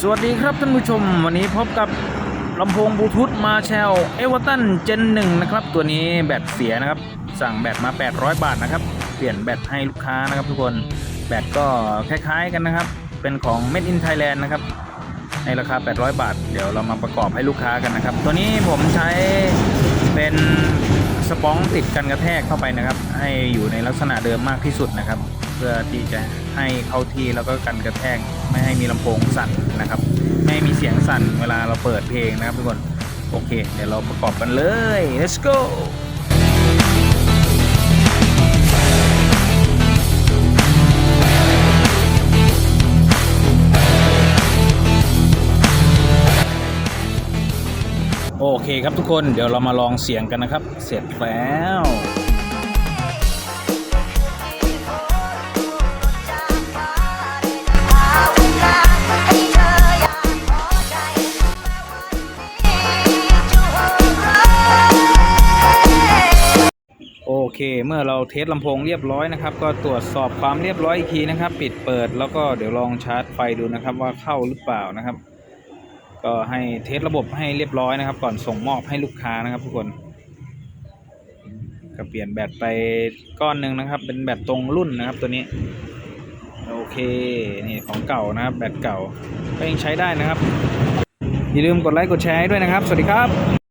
สวัสดีครับท่านผู้ชม วันนี้พบกับลำโพงบลูทูธมาแชลเอเวอร์ตันเจนหนึ่งนะครับ ตัวนี้แบตเสียนะครับ สั่งแบตมา 800 บาทนะครับ เปลี่ยนแบตให้ลูกค้านะครับทุกคน แบตก็คล้ายๆกันนะครับ เป็นของ Made in Thailand นะครับ ในราคา 800 บาท เดี๋ยวเรามาประกอบให้ลูกค้ากันนะครับ ตัวนี้ผมใช้เป็นสปองติดกันกระแทกเข้าไปนะครับ ให้อยู่ในลักษณะเดิมมากที่สุดนะครับ พื่อที่จะให้เข้าที่แล้วก็กันกระแทกไม่ให้มีลำโพงสั่นนะครับ ไม่ให้มีเสียงสั่นเวลาเราเปิดเพลงนะครับทุกคนโอเค เดี๋ยวเราประกอบกันเลย let's go โอเคครับทุกคนเดี๋ยวเรามาลองเสียงกันนะครับ เสร็จแล้ว เค เมื่อเราเทสลำโพงเรียบร้อยนะครับ ก็ตรวจสอบความเรียบร้อยอีกทีนะครับ ปิดเปิดแล้วก็เดี๋ยวลองชาร์จไฟดูนะครับว่าเข้าหรือเปล่านะครับ ก็ให้เทสระบบให้เรียบร้อยนะครับ ก่อนส่งมอบให้ลูกค้านะครับ ทุกคนก็เปลี่ยนแบตไปก้อนหนึ่งนะครับ เป็นแบตตรงรุ่นนะครับตัวนี้โอเคนี่ของเก่านะครับแบตเก่าก็ยังใช้ได้นะครับอย่าลืมกดไลค์กดแชร์ให้ด้วยนะครับ สวัสดีครับ